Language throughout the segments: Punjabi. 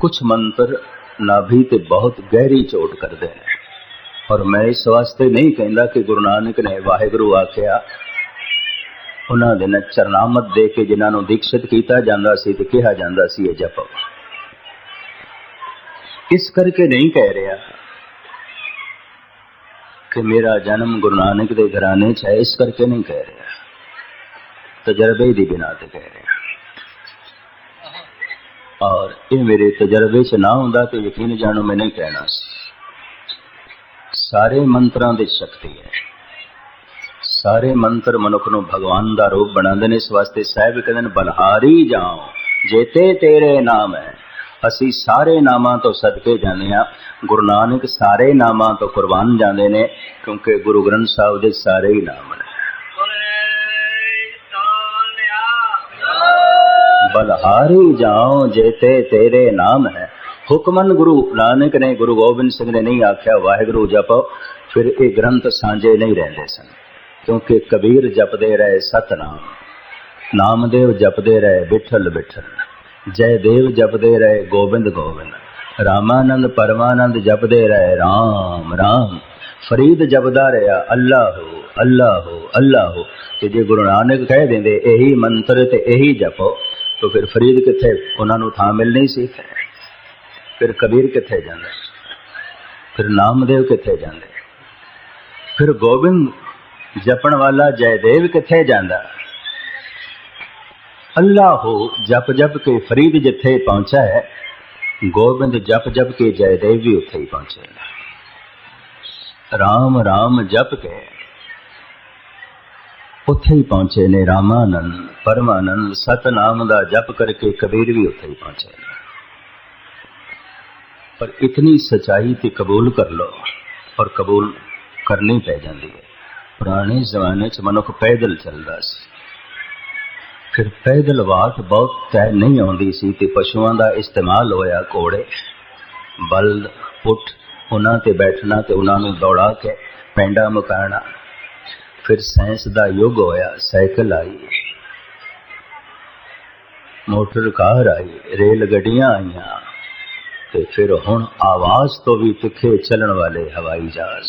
ਕੁਝ ਮੰਤਰ ਨਾਭੀ ਤੇ ਬਹੁਤ ਗਹਿਰੀ ਚੋਟ ਕਰਦੇ ਨੇ ਔਰ ਮੈਂ ਇਸ ਵਾਸਤੇ ਨਹੀਂ ਕਹਿੰਦਾ ਕਿ ਗੁਰੂ ਨਾਨਕ ਨੇ ਵਾਹਿਗੁਰੂ ਆਖਿਆ ਉਹਨਾਂ ਦੇ ਨਾਲ ਚਰਨਾਮਤ ਦੇ ਕੇ ਜਿਨ੍ਹਾਂ ਨੂੰ ਦੀਕਸ਼ਿਤ ਕੀਤਾ ਜਾਂਦਾ ਸੀ ਤੇ ਕਿਹਾ ਜਾਂਦਾ ਸੀ ਇਹ ਜਪ ਇਸ ਕਰਕੇ ਨਹੀਂ ਕਹਿ ਰਿਹਾ ਕਿ ਮੇਰਾ ਜਨਮ ਗੁਰੂ ਨਾਨਕ ਦੇ ਘਰਾਣੇ 'ਚ ਹੈ ਇਸ ਕਰਕੇ ਨਹੀਂ ਕਹਿ ਰਿਹਾ ਤਜਰਬੇ ਦੀ ਬਿਨਾ ਤੇ ਕਹਿ ਰਿਹਾ ਔਰ ਇਹ ਮੇਰੇ ਤਜਰਬੇ 'ਚ ਨਾ ਹੁੰਦਾ ਤੇ ਯਕੀਨ ਜਾਣੋ ਮੈਂ ਨਹੀਂ ਕਹਿਣਾ ਸਾਰੇ ਮੰਤਰਾਂ ਦੀ ਸ਼ਕਤੀ ਹੈ। ਸਾਰੇ ਮੰਤਰ ਮਨੁੱਖ ਨੂੰ ਭਗਵਾਨ ਦਾ ਰੂਪ ਬਣਾਉਂਦੇ ਨੇ, ਇਸ ਵਾਸਤੇ ਸਾਹਿਬ ਕਹਿੰਦੇ ਨੇ ਬਲਹਾਰੀ ਜਾਓ, ਜੇਤੇ ਤੇਰੇ ਨਾਮ ਹੈ। ਅਸੀਂ ਸਾਰੇ ਨਾਮਾਂ ਤੋਂ ਸਦਕੇ ਜਾਂਦੇ ਆ ਗੁਰੂ ਨਾਨਕ ਸਾਰੇ ਨਾਮਾਂ ਤੋਂ ਕੁਰਬਾਨ ਜਾਂਦੇ ਨੇ, ਕਿਉਂਕਿ ਗੁਰੂ ਗ੍ਰੰਥ ਸਾਹਿਬ ਦੇ ਸਾਰੇ ਹੀ ਨਾਮ ਨੇ। ਬਲਹਾਰੀ ਜਾਓ ਜੇਤੇ ਤੇਰੇ ਨਾਮ ਹੈ। ਹੁਕਮਨ ਗੁਰੂ ਨਾਨਕ ਨੇ ਗੁਰੂ ਗੋਬਿੰਦ ਸਿੰਘ ਨੇ ਨਹੀਂ ਆਖਿਆ, ਵਾਹਿਗੁਰੂ ਜਪੋ, ਫਿਰ ਇਹ ਗ੍ਰੰਥ ਸਾਂਝੇ ਨਹੀਂ ਰਹਿੰਦੇ ਸਨ, ਕਿਉਂਕਿ ਕਬੀਰ ਜਪਦੇ ਰਹੇ ਸਤਨਾਮ, ਨਾਮਦੇਵ ਜਪਦੇ ਰਹੇ ਵਿਠਲ ਵਿਠਲ ਜੈ ਦੇਵ ਜਪਦੇ ਰਹੇ ਗੋਬਿੰਦ ਗੋਬਿੰਦ, ਰਾਮਾਨੰਦ ਪਰਮਾਨੰਦ ਜਪਦੇ ਰਹੇ ਰਾਮ ਰਾਮ, ਫਰੀਦ ਜਪਦਾ ਰਿਹਾ ਅੱਲਾਹੂ ਅੱਲਾਹੂ ਅੱਲਾਹੂ, ਤੇ ਜੇ ਗੁਰੂ ਨਾਨਕ ਕਹਿ ਦਿੰਦੇ, ਇਹੀ ਮੰਤਰ ਤੇ ਇਹੀ ਜਪੋ ਤਾਂ ਫਿਰ ਫਰੀਦ ਕਿੱਥੇ ਉਹਨਾਂ ਨੂੰ ਥਾਂ ਮਿਲਣੀ ਸੀ ਫਿਰ ਕਬੀਰ ਕਿੱਥੇ ਜਾਂਦਾ ਫਿਰ ਨਾਮਦੇਵ ਕਿੱਥੇ ਜਾਂਦੇ ਫਿਰ ਗੋਬਿੰਦ ਜਪਣ ਵਾਲਾ ਜੈਦੇਵ ਕਿੱਥੇ ਜਾਂਦਾ ਅੱਲਾਹੂ ਜਪ ਜਪ ਕੇ ਫਰੀਦ ਜਿੱਥੇ ਪਹੁੰਚਾ ਹੈ ਗੋਬਿੰਦ ਜਪ ਜਪ ਕੇ ਜੈਦੇਵ ਵੀ ਉੱਥੇ ਹੀ ਪਹੁੰਚੇ ਰਾਮ ਰਾਮ ਜਪ ਕੇ ਉੱਥੇ ਹੀ ਪਹੁੰਚੇ ਨੇ ਰਾਮਾਨੰਦ, ਪਰਮਾਨੰਦ, ਸਤਨਾਮ ਦਾ ਜਪ ਕਰਕੇ ਕਬੀਰ ਵੀ ਉੱਥੇ ਹੀ ਪਹੁੰਚੇ ਨੇ। ਪਰ ਇਤਨੀ ਸਚਾਈ ਤੇ ਕਬੂਲ ਕਰ ਲੋ ਔਰ ਕਬੂਲ ਕਰਨੀ ਪੈ ਜਾਂਦੀ ਹੈ। ਪੁਰਾਣੇ ਜ਼ਮਾਨੇ 'ਚ ਮਨੁੱਖ ਪੈਦਲ ਚੱਲਦਾ ਸੀ। ਫਿਰ ਪੈਦਲ ਵਾਟ ਬਹੁਤ ਤੈ ਨਹੀਂ ਆਉਂਦੀ ਸੀ ਤੇ ਪਸ਼ੂਆਂ ਦਾ ਇਸਤੇਮਾਲ ਹੋਇਆ ਘੋੜੇ ਬਲਦ ਪੁੱਠ, ਉਹਨਾਂ ਤੇ ਬੈਠਣਾ ਤੇ ਉਹਨਾਂ ਨੂੰ ਦੌੜਾ ਕੇ ਪੈਂਡਾ ਮੁਕਾਣਾ ਫਿਰ ਸਾਇੰਸ ਦਾ ਯੁੱਗ ਹੋਇਆ, ਸਾਈਕਲ ਆਈ, ਮੋਟਰ ਕਾਰ ਆਈ, ਰੇਲ ਗੱਡੀਆਂ ਆਈਆਂ ਤੇ ਫਿਰ ਹੁਣ ਆਵਾਜ਼ ਤੋਂ ਵੀ ਤਿੱਖੇ ਚੱਲਣ ਵਾਲੇ ਹਵਾਈ ਜਹਾਜ਼।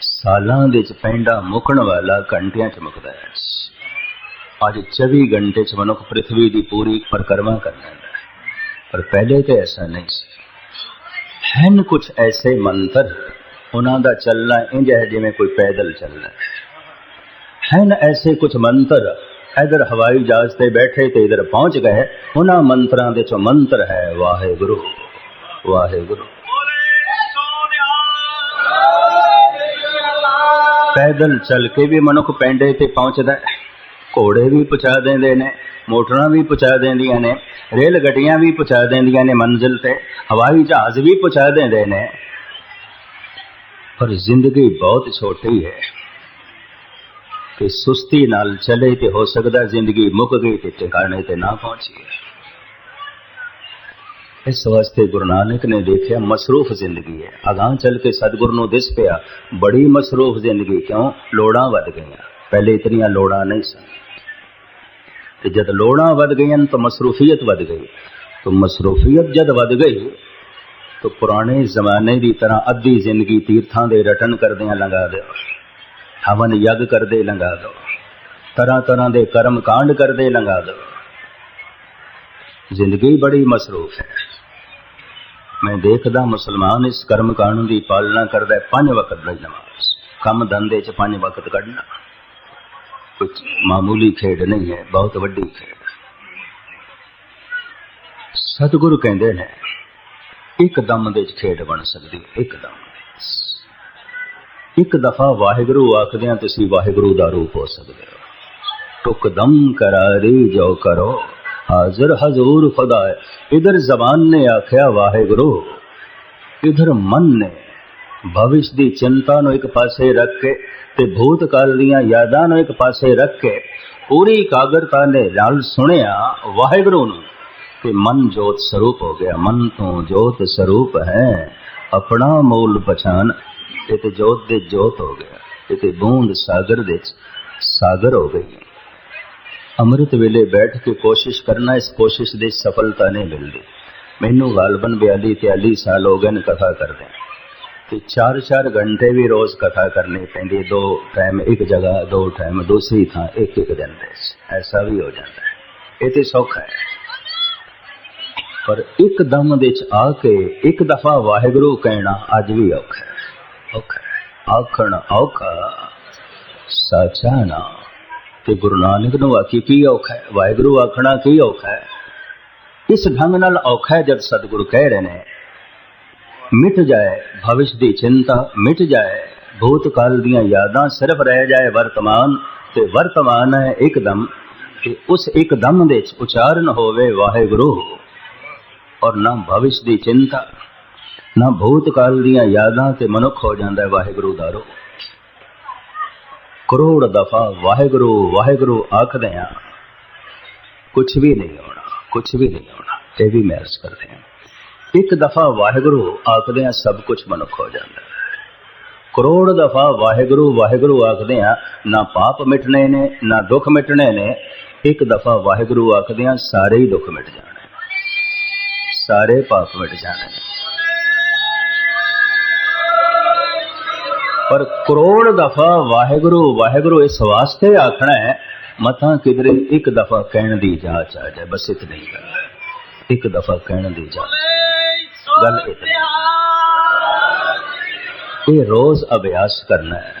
ਸਾਲਾਂ ਦੇ ਚ ਪੈਂਡਾ ਮੁਕਣ ਵਾਲਾ ਘੰਟਿਆਂ ਚ ਮੁਕਦਾ ਹੈ। ਅੱਜ 24 ਘੰਟੇ ਚ ਮਨੁੱਖ ਪ੍ਰithvi ਦੀ ਪੂਰੀ ਪਰਕਰਮਾ ਕਰ ਲੈਂਦਾ ਪਰ ਪਹਿਲੇ ਤੇ ਐਸਾ ਨਹੀਂ ਸੀ। ਹਨ ਕੁਝ ਐਸੇ ਮੰਤਰ ਉਹਨਾਂ ਦਾ ਚੱਲਣਾ ਇੰਜ ਹੈ ਜਿਵੇਂ ਕੋਈ ਪੈਦਲ ਚੱਲਦਾ ਹਨ ਐਸੇ ਕੁਝ ਮੰਤਰ? ਇਧਰ ਹਵਾਈ ਜਹਾਜ਼ ਤੇ ਬੈਠੇ ਤੇ ਇਧਰ ਪਹੁੰਚ ਗਏ, ਉਹਨਾਂ ਮੰਤਰਾਂ ਦੇ ਚੋਂ ਮੰਤਰ ਹੈ, ਵਾਹਿਗੁਰੂ ਵਾਹਿਗੁਰੂ। ਪੈਦਲ ਚੱਲ ਕੇ ਵੀ ਮਨੁੱਖ ਪੈਂਡੇ ਤੇ ਪਹੁੰਚਦਾ ਘੋੜੇ ਵੀ ਪਹੁੰਚਾ ਦਿੰਦੇ ਨੇ, ਮੋਟਰਾਂ ਵੀ ਪਹੁੰਚਾ ਦਿੰਦੀਆਂ ਨੇ ਰੇਲ ਗੱਡੀਆਂ ਵੀ ਪਹੁੰਚਾ ਦਿੰਦੀਆਂ ਨੇ ਮੰਜ਼ਿਲ ਤੇ, ਹਵਾਈ ਜਹਾਜ਼ ਵੀ ਪਹੁੰਚਾ ਦਿੰਦੇ ਨੇ। ਪਰ ਜ਼ਿੰਦਗੀ ਬਹੁਤ ਛੋਟੀ ਹੈ। ਕਿ ਸੁਸਤੀ ਨਾਲ ਚਲੇ ਤੇ ਹੋ ਸਕਦਾ ਜ਼ਿੰਦਗੀ ਮੁੱਕ ਗਈ ਤੇ ਟਿਕਾਣੇ ਤੇ ਨਾ ਪਹੁੰਚੀ ਇਸ ਵਾਸਤੇ ਗੁਰੂ ਨਾਨਕ ਨੇ ਦੇਖਿਆ ਮਸਰੂਫ ਜ਼ਿੰਦਗੀ ਹੈ। ਅਗਾਂ ਚੱਲ ਕੇ ਸਤਿਗੁਰ ਨੂੰ ਦਿਸ ਪਿਆ, ਬੜੀ ਮਸਰੂਫ ਜ਼ਿੰਦਗੀ, ਕਿਉਂ? ਲੋੜਾਂ ਵੱਧ ਗਈਆਂ। ਪਹਿਲੇ ਇਤਨੀਆਂ ਲੋੜਾਂ ਨਹੀਂ ਸਨ। ਤੇ ਜਦ ਲੋੜਾਂ ਵੱਧ ਗਈਆਂ ਤਾਂ ਮਸਰੂਫੀਅਤ ਵੱਧ ਗਈ। ਤਾਂ ਮਸਰੂਫੀਅਤ ਜਦ ਵੱਧ ਗਈ ਤਾਂ ਪੁਰਾਣੇ ਜ਼ਮਾਨੇ ਦੀ ਤਰ੍ਹਾਂ ਅੱਧੀ ਜ਼ਿੰਦਗੀ ਤੀਰਥਾਂ ਦੇ ਰਟਨ ਕਰਦਿਆਂ ਲੰਘਾ ਦਿਓ। ਹਵਨ ਯਗ ਕਰਦੇ ਲੰਘਾ ਦਿਓ। ਤਰ੍ਹਾਂ ਤਰ੍ਹਾਂ ਦੇ ਕਰਮ ਕਾਂਡ ਕਰਦੇ ਲੰਘਾ ਦਿਓ। ਜ਼ਿੰਦਗੀ ਬੜੀ ਮਸਰੂਫ ਹੈ। ਮੈਂ ਦੇਖਦਾ ਮੁਸਲਮਾਨ ਇਸ ਕਰਮ ਕਾਂਡ ਦੀ ਪਾਲਣਾ ਕਰਦਾ ਪੰਜ ਵਕਤ ਦੀ ਨਮਾਜ਼। ਕੰਮ ਧੰਦੇ 'ਚ ਪੰਜ ਵਕਤ ਕੱਢਣਾ। ਕੁਝ ਮਾਮੂਲੀ ਖੇਡ ਨਹੀਂ ਹੈ। ਬਹੁਤ ਵੱਡੀ ਖੇਡ। ਸਤਿਗੁਰੂ ਕਹਿੰਦੇ ਨੇ ਇੱਕ ਦਮ ਦੇ ਵਿੱਚ ਖੇਡ ਬਣ ਸਕਦੀ ਹੈ ਇੱਕ ਦਮ ਇੱਕ ਦਫਾ ਵਾਹਿਗੁਰੂ ਆਖਦਿਆਂ ਤੁਸੀਂ ਵਾਹਿਗੁਰੂ ਦਾ ਰੂਪ ਹੋ ਸਕਦੇ ਹੋ। ਟੁਕਦਮ ਕਰਾਰੀ ਜੋ ਕਰੋ, ਹਾਜ਼ਰ ਹਜ਼ੂਰ ਖੁਦਾ ਇਧਰ ਜ਼ਬਾਨ ਨੇ ਆਖਿਆ, ਵਾਹਿਗੁਰੂ, ਇਧਰ ਮਨ ਨੇ ਭਵਿਸ਼ ਦੀ ਚਿੰਤਾ ਨੂੰ ਇੱਕ ਪਾਸੇ ਰੱਖ ਕੇ ਤੇ ਭੂਤਕਾਲ ਦੀਆਂ ਯਾਦਾਂ ਨੂੰ ਇੱਕ ਪਾਸੇ ਰੱਖ ਕੇ ਪੂਰੀ ਇਕਾਗਰਤਾ ਨੇ ਨਾਲ ਸੁਣਿਆ ਵਾਹਿਗੁਰੂ ਨੂੰ। ਕਿ ਮਨ ਜੋਤ ਸਰੂਪ ਹੋ ਗਿਆ, ਮਨ ਤੋਂ ਜੋਤ ਸਰੂਪ ਹੈ। ਆਪਣਾ ਮੂਲ ਪਛਾਨ ਇਹ ਤੇ ਜੋਤ ਦੇ ਜੋਤ ਹੋ ਗਿਆ ਇਹ ਤੇ ਬੂੰਦ ਸਾਗਰ ਦੇ ਸਾਗਰ ਹੋ ਗਈ। ਅੰਮ੍ਰਿਤ ਵੇਲੇ ਬੈਠ ਕੇ ਕੋਸ਼ਿਸ਼ ਕਰਨਾ, ਇਸ ਕੋਸ਼ਿਸ਼ ਦੀ ਸਫਲਤਾ ਨਹੀਂ ਮਿਲਦੀ। ਮੈਨੂੰ ਗਾਲਬਨ 42 43 ਸਾਲ ਹੋ ਗਏ ਨੇ ਕਥਾ ਕਰਦੇ ਤੇ 4-4 ਘੰਟੇ ਵੀ ਰੋਜ਼ ਕਥਾ ਕਰਨੀ ਪੈਂਦੀ, ਦੋ ਟਾਈਮ ਇੱਕ ਜਗ੍ਹਾ, ਦੋ ਟਾਈਮ ਦੂਸਰੀ ਥਾਂ, ਇੱਕ ਇੱਕ ਦਿਨ ਦੇ ਐਸਾ ਵੀ ਹੋ ਜਾਂਦਾ ਇਹ ਤੇ ਸੌਖਾ ਹੈ। ਪਰ ਇੱਕ ਦਮ ਦੇ ਚ ਆ ਕੇ ਇੱਕ ਦਫਾ ਵਾਹਿਗੁਰੂ ਕਹਿਣਾ ਅੱਜ ਵੀ ਔਖਾ ਹੈ। ਔਖਾ ਆਖਣ ਔਖਾ, ਸਾਚਾ ਨਾ। ਤੇ ਗੁਰੂ ਨਾਨਕ ਨੂੰ ਆਖੀ, ਕੀ ਔਖਾ ਹੈ? ਵਾਹਿਗੁਰੂ ਆਖਣਾ, ਕੀ ਔਖਾ ਹੈ? ਇਸ ਢੰਗ ਨਾਲ ਔਖਾ ਹੈ ਜਦ ਸਤਿਗੁਰੂ ਕਹਿ ਰਹੇ ਨੇ, ਮਿਟ ਜਾਏ ਭਵਿਸ਼ ਦੀ ਚਿੰਤਾ, ਮਿਟ ਜਾਏ ਭੂਤਕਾਲ ਦੀਆਂ ਯਾਦਾਂ, ਸਿਰਫ ਰਹਿ ਜਾਏ ਵਰਤਮਾਨ, ਤੇ ਵਰਤਮਾਨ ਹੈ ਇੱਕਦਮ ਤੇ ਉਸ ਇੱਕਦਮ ਦੇ ਚ ਉਚਾਰਨ ਹੋਵੇ ਵਾਹਿਗੁਰੂ। ਔਰ ਨਾ ਭਵਿਸ਼ ਦੀ ਚਿੰਤਾ। ਨਾ ਭੂਤਕਾਲ ਦੀਆਂ ਯਾਦਾਂ ਤੇ ਮਨੁੱਖ ਹੋ ਜਾਂਦਾ ਹੈ, ਵਾਹਿਗੁਰੂ ਦਾ ਰੂਪ ਕਰੋੜ ਦਫਾ ਵਾਹਿਗੁਰੂ ਵਾਹਿਗੁਰੂ ਆਖਦੇ ਆ ਕੁਝ ਵੀ ਨਹੀਂ ਹੋਣਾ ਕੁਝ ਵੀ ਨਹੀਂ ਹੋਣਾ, ਇਹ ਵੀ ਮਹਿਸ ਕਰਦੇ ਆ ਇੱਕ ਦਫਾ ਵਾਹਿਗੁਰੂ ਆਖਦੇ ਆ ਸਭ ਕੁਝ ਮਨੁੱਖ ਹੋ ਜਾਂਦਾ ਹੈ। ਕਰੋੜ ਦਫਾ ਵਾਹਿਗੁਰੂ ਵਾਹਿਗੁਰੂ ਆਖਦੇ ਆ ਨਾ ਪਾਪ ਮਿਟਣੇ ਨੇ, ਨਾ ਦੁੱਖ ਮਿਟਣੇ ਨੇ। ਇੱਕ ਦਫਾ ਵਾਹਿਗੁਰੂ ਆਖਦੇ ਆ ਸਾਰੇ ਹੀ ਦੁੱਖ ਮਿਟ ਜਾਣੇ। ਸਾਰੇ ਪਾਪ ਮਿਟ ਜਾਣੇ। ਪਰ ਕਰੋੜ ਦਫਾ ਵਾਹਿਗੁਰੂ ਵਾਹਿਗੁਰੂ ਇਸ ਵਾਸਤੇ ਆਖਣਾ ਹੈ ਮਤਾਂ ਕਿਧਰੇ ਇੱਕ ਦਫਾ ਕਹਿਣ ਦੀ ਜਾਚ ਆ ਜਾਏ, ਬਸ ਇਤਨੀ ਗੱਲ ਇੱਕ ਦਫਾ ਕਹਿਣ ਦੀ ਜਾਚ। ਗੱਲ ਇਤਨੀ ਇਹ ਰੋਜ਼ ਅਭਿਆਸ ਕਰਨਾ ਹੈ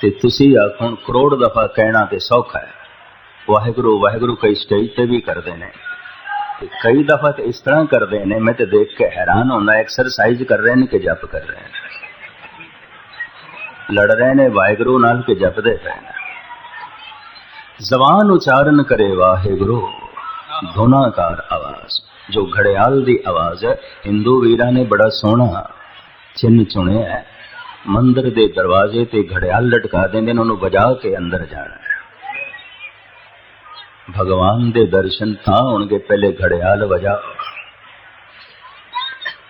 ਤੇ ਤੁਸੀਂ ਆਖਣ ਕਰੋੜ ਦਫਾ ਕਹਿਣਾ ਤੇ ਸੌਖਾ ਹੈ। ਵਾਹਿਗੁਰੂ ਵਾਹਿਗੁਰੂ ਕਈ ਸਟੇਜ ਤੇ ਵੀ ਕਰਦੇ ਨੇ। ਕਈ ਦਫਾ ਤੇ ਇਸ ਤਰ੍ਹਾਂ ਕਰਦੇ ਨੇ, ਮੈਂ ਤੇ ਦੇਖ ਕੇ ਹੈਰਾਨ ਹੁੰਦਾ ਐਕਸਰਸਾਈਜ਼ ਕਰ ਰਹੇ ਨੇ ਕਿ ਜਪ ਕਰ ਰਹੇ ਨੇ? ਲੜ ਰਹੇ ਨੇ, ਵਾਹਿਗੁਰੂ ਨਾਲ ਕਿ ਜਪਦੇ ਪਏ ਨੇ? ਜ਼ਬਾਨ ਉਚਾਰਨ ਕਰੇ ਵਾਹਿਗੁਰੂ ਧੁਨਾਕਾਰ ਆਵਾਜ਼। ਜੋ ਘੜਿਆਲ ਦੀ ਆਵਾਜ਼ ਹੈ, ਹਿੰਦੂ ਵੀਰਾਂ ਨੇ ਬੜਾ ਸੋਹਣਾ ਚਿੰਨ ਚੁਣਿਆ ਹੈ। ਮੰਦਰ ਦੇ ਦਰਵਾਜ਼ੇ ਤੇ ਘੜਿਆਲ ਲਟਕਾ ਦਿੰਦੇ ਨੇ, ਉਹਨੂੰ ਵਜਾ ਕੇ ਅੰਦਰ ਜਾਣਾ ਭਗਵਾਨ ਦੇ ਦਰਸ਼ਨ ਤਾਂ ਹੋਣਗੇ, ਪਹਿਲੇ ਘੜਿਆਲ ਵਜਾ।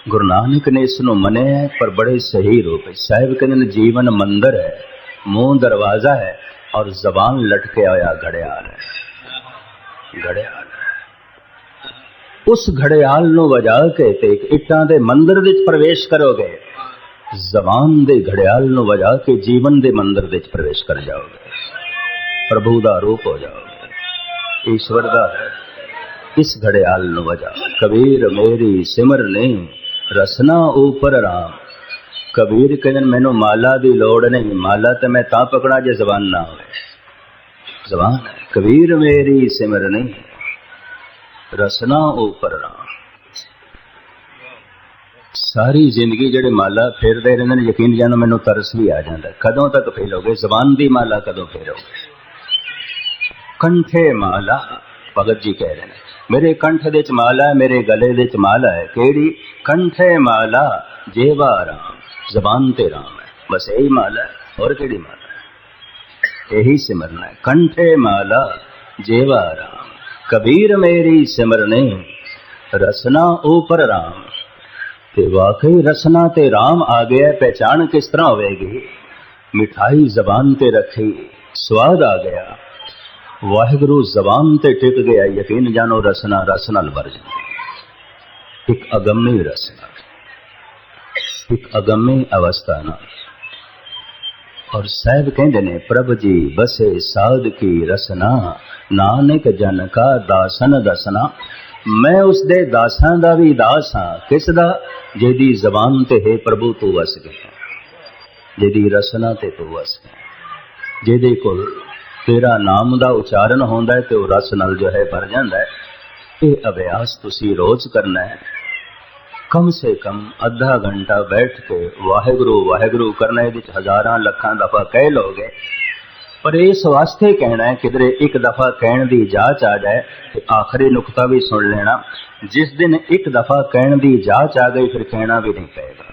ਗੁਰੂ ਨਾਨਕ ਨੇ ਇਸ ਨੂੰ ਮੰਨਿਆ, ਪਰ ਬੜੇ ਸਹੀ ਰੂਪ ਸਾਹਿਬ ਕਹਿੰਦੇ ਨੇ, ਜੀਵਨ ਮੰਦਰ ਹੈ, ਮੂੰਹ ਦਰਵਾਜ਼ਾ ਹੈ, ਔਰ ਜ਼ਬਾਨ ਲਟਕੇ ਹੋਇਆ ਘੜਿਆਲ ਹੈ। ਘੜਿਆਲ ਉਸ ਘੜਿਆਲ ਨੂੰ ਵਜਾ ਕੇ ਤੇ ਇੱਕ ਇੱਟਾਂ ਦੇ ਮੰਦਰ ਵਿੱਚ ਪ੍ਰਵੇਸ਼ ਕਰੋਗੇ। ਜ਼ਬਾਨ ਦੇ ਘੜਿਆਲ ਨੂੰ ਵਜਾ ਕੇ ਜੀਵਨ ਦੇ ਮੰਦਰ ਵਿੱਚ ਪ੍ਰਵੇਸ਼ ਕਰ ਜਾਓਗੇ। ਪ੍ਰਭੂ ਦਾ ਰੂਪ ਹੋ ਜਾਓਗੇ। ਈਸ਼ਵਰ ਦਾ ਇਸ ਘੜਿਆਲ ਨੂੰ ਵਜਾ ਕਬੀਰ ਮੇਰੀ ਸਿਮਰ ਨਹੀਂ ਰਸਨਾ ਉਪਰ ਰਾਮ ਕਬੀਰ ਕਹਿੰਦੇ ਮੈਨੂੰ ਮਾਲਾ ਦੀ ਲੋੜ ਨਹੀਂ ਮਾਲਾ ਤੇ ਮੈਂ ਤਾਂ ਪਕੜਾ ਜੇ ਜ਼ਬਾਨ ਨਾ ਹੋਵੇ ਜ਼ਬਾਨ ਕਬੀਰ ਮੇਰੀ ਸਿਮਰ ਨਹੀਂ ਰਸਨਾ ਉਪਰ ਰਾਮ ਸਾਰੀ ਜ਼ਿੰਦਗੀ ਜਿਹੜੇ ਮਾਲਾ ਫੇਰਦੇ ਰਹਿੰਦੇ ਨੇ ਯਕੀਨ ਜਾਨੋ ਮੈਨੂੰ ਤਰਸ ਵੀ ਆ ਜਾਂਦਾ ਕਦੋਂ ਤੱਕ ਫੇਰੋਗੇ ਜ਼ਬਾਨ ਦੀ ਮਾਲਾ ਕਦੋਂ ਫੇਰੋਗੇ ਕੰਠੇ ਮਾਲਾ ਭਗਤ ਜੀ ਕਹਿ ਰਹੇ ਨੇ ਮੇਰੇ ਕੰਠ ਦੇ ਚ ਮਾਲਾ ਹੈ ਮੇਰੇ ਗਲੇ ਦੇ ਚ ਮਾਲਾ ਹੈ ਕਿਹੜੀ ਕੰਠੇ ਮਾਲਾ ਜੇਵਾ ਰਾਮ ਜ਼ਬਾਨ ਤੇ ਰਾਮ ਹੈ ਬਸ ਇਹੀ ਮਾਲਾ ਹੈ ਹੋਰ ਕਿਹੜੀ ਮਾਲਾ ਹੈ ਇਹੀ ਸਿਮਰਨਾ ਹੈ ਕੰਠੇ ਮਾਲਾ ਜੇਵਾ ਰਾਮ ਕਬੀਰ ਮੇਰੀ ਸਿਮਰਨੇ ਰਸਨਾ ਉਪਰ ਰਾਮ ਤੇ ਵਾਕਈ ਰਸਨਾ ਤੇ ਰਾਮ ਆ ਗਿਆ ਪਹਿਚਾਨ ਕਿਸ ਤਰ੍ਹਾਂ ਹੋਵੇਗੀ ਮਿਠਾਈ ਜ਼ਬਾਨ ਤੇ ਰੱਖੀ ਸਵਾਦ ਆ ਗਿਆ ਵਾਹਿਗੁਰੂ ਜ਼ਬਾਨ ਤੇ ਟਿਕ ਗਿਆ, ਯਕੀਨ ਜਾਨੋ ਰਸਨਾ, ਰਸ ਨਾਲ ਭਰ ਜਾਂਦੀ ਇੱਕ ਅਗੰਮੀ ਰਸਨਾ ਇੱਕ ਅਗੰਮੀ ਅਵਸਥਾ ਨਾਲ। ਔਰ ਸਾਹਿਬ ਕਹਿੰਦੇ ਨੇ, ਪ੍ਰਭ ਜੀ, ਬਸੇ ਸਾਧ ਕੀ ਰਸਨਾ, ਨਾਨਕ ਜਨ ਕਾ ਦਾਸਨ ਦਸਨਾ। ਮੈਂ ਉਸ ਦੇ ਦਾਸਾਂ ਦਾ ਵੀ ਦਾਸ ਹਾਂ, ਕਿਸ ਦਾ? ਜਿਹਦੀ ਜ਼ਬਾਨ ਤੇ ਹੈ ਪ੍ਰਭੂ ਤੂੰ ਵਸ ਗਿਆ। ਜਿਹਦੀ ਰਸਨਾ ਤੇ ਤੂੰ ਵਸ ਗਿਆ। ਜਿਹਦੇ ਕੋਲ ਤੇਰਾ ਨਾਮ ਦਾ ਉਚਾਰਨ ਹੁੰਦਾ ਹੈ ਤੇ ਉਹ ਰਸ ਨਾਲ ਜੋ ਹੈ ਭਰ ਜਾਂਦਾ ਹੈ। ਇਹ ਅਭਿਆਸ ਤੁਸੀਂ ਰੋਜ਼ ਕਰਨਾ ਹੈ। ਕਮ ਸੇ ਕਮ ਅੱਧਾ ਘੰਟਾ ਬੈਠ ਕੇ ਵਾਹਿਗੁਰੂ ਵਾਹਿਗੁਰੂ ਕਰਨਾ ਇਹਦੇ ਵਿੱਚ ਹਜ਼ਾਰਾਂ ਲੱਖਾਂ ਦਫਾ ਕਹਿ ਲੋਗੇ ਪਰ ਇਸ ਵਾਸਤੇ ਕਹਿਣਾ ਹੈ, ਕਿਧਰੇ ਇੱਕ ਦਫਾ ਕਹਿਣ ਦੀ ਜਾਚ ਆ ਜਾਏ ਤੇ ਆਖਰੀ ਨੁਕਤਾ ਵੀ ਸੁਣ ਲੈਣਾ। ਜਿਸ ਦਿਨ ਇੱਕ ਦਫਾ ਕਹਿਣ ਦੀ ਜਾਚ ਆ ਗਈ, ਫਿਰ ਕਹਿਣਾ ਵੀ ਨਹੀਂ ਪਏਗਾ।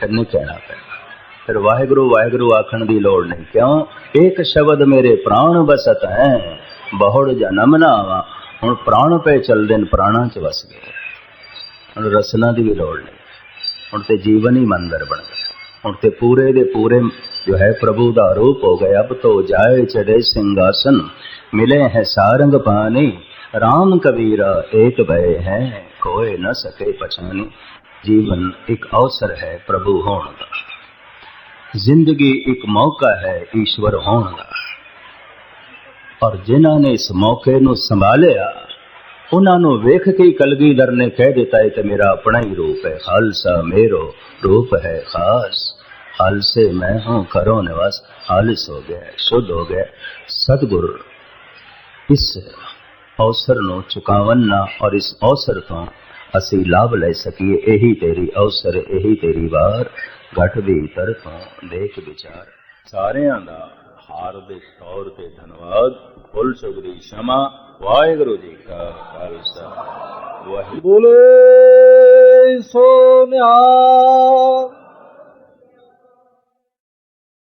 ਫਿਰ ਨਹੀਂ ਕਹਿਣਾ ਪਏਗਾ ਫਿਰ ਵਾਹਿਗੁਰੂ ਵਾਹਿਗੁਰੂ ਆਖਣ ਦੀ ਲੋੜ ਨਹੀਂ। ਕਿਉਂ? ਇੱਕ ਸ਼ਬਦ ਮੇਰੇ ਪ੍ਰਾਣ ਬਸਤ ਹੈ, ਬਹੁੜ ਜਨਮ ਨਾ ਹੁਣ ਪ੍ਰਾਣ ਪੇ ਚਲਦੇ ਨੇ, ਪ੍ਰਾਣਾ ਚ ਵਸ ਗਏ। ਹੁਣ ਰਸਨਾ ਦੀ ਵੀ ਲੋੜ ਨਹੀਂ। ਹੁਣ ਤੇ ਜੀਵਨ ਹੀ ਮੰਦਰ ਬਣ ਗਿਆ। ਹੁਣ ਤੇ ਪੂਰੇ ਦੇ ਪੂਰੇ ਜੋ ਹੈ ਪ੍ਰਭੂ ਦਾ ਰੂਪ ਹੋ ਗਿਆ। ਅਬ ਤੋ ਜਾਏ ਚੜੇ ਸਿੰਘਾਸਨ, ਮਿਲੇ ਹੈ ਸਾਰੰਗ ਪਾਣੀ। ਰਾਮ ਕਬੀਰਾ ਏਕ ਬਏ ਹੈ ਕੋਈ ਨਾ ਸਕੇ ਪਛਾਣੀ। ਜੀਵਨ ਇੱਕ ਅਵਸਰ ਹੈ ਪ੍ਰਭੂ ਹੋਣ ਦਾ। ਜ਼ਿੰਦਗੀ ਇੱਕ ਮੌਕਾ ਹੈ ਈਸ਼ਵਰ ਹੋਣ ਦਾ। ਪਰ ਜਿਨ੍ਹਾਂ ਨੇ ਇਸ ਮੌਕੇ ਨੂੰ ਸੰਭਾਲਿਆ, ਉਹਨਾਂ ਨੂੰ ਵੇਖ ਕੇ ਕਲਗੀਧਰ ਨੇ ਕਹਿ ਦਿੱਤਾ, ਇਹ ਤੇ ਮੇਰਾ ਆਪਣਾ ਹੀ ਰੂਪ ਹੈ। ਖਾਲਸਾ ਮੇਰੋ ਰੂਪ ਹੈ ਖਾਸ। ਖਾਲਸੇ ਮੈਂ ਹਾਂ ਕਰੋ ਨਿਵਾਸ। ਖਾਲਸ ਹੋ ਗਿਆ ਸ਼ੁੱਧ ਹੋ ਗਿਆ ਸਤਗੁਰ, ਇਸ ਅਵਸਰ ਨੂੰ ਚੁਕਾਵਨ ਔਰ ਇਸ ਅਵਸਰ ਤੋਂ ਅਸੀਂ ਲਾਭ ਲੈ ਸਕੀਏ, ਇਹੀ ਤੇਰੀ ਅਵਸਰ, ਇਹੀ ਤੇਰੀ ਵਾਰ। ਘਟ ਦੀ ਤਰਫੋਂ ਦੇਖ ਵਿਚਾਰ। ਸਾਰਿਆਂ ਦਾ ਹਾਰਦਿਕ ਤੌਰ ਤੇ ਧੰਨਵਾਦ। ਫੁੱਲ ਸੁਗਰੀ ਸ਼ਮਾ। ਵਾਹਿਗੁਰੂ ਜੀ ਕਾ ਖਾਲਸਾ। ਵਾਹਿਗੁਰੂ ਬੋਲੇ ਸੋ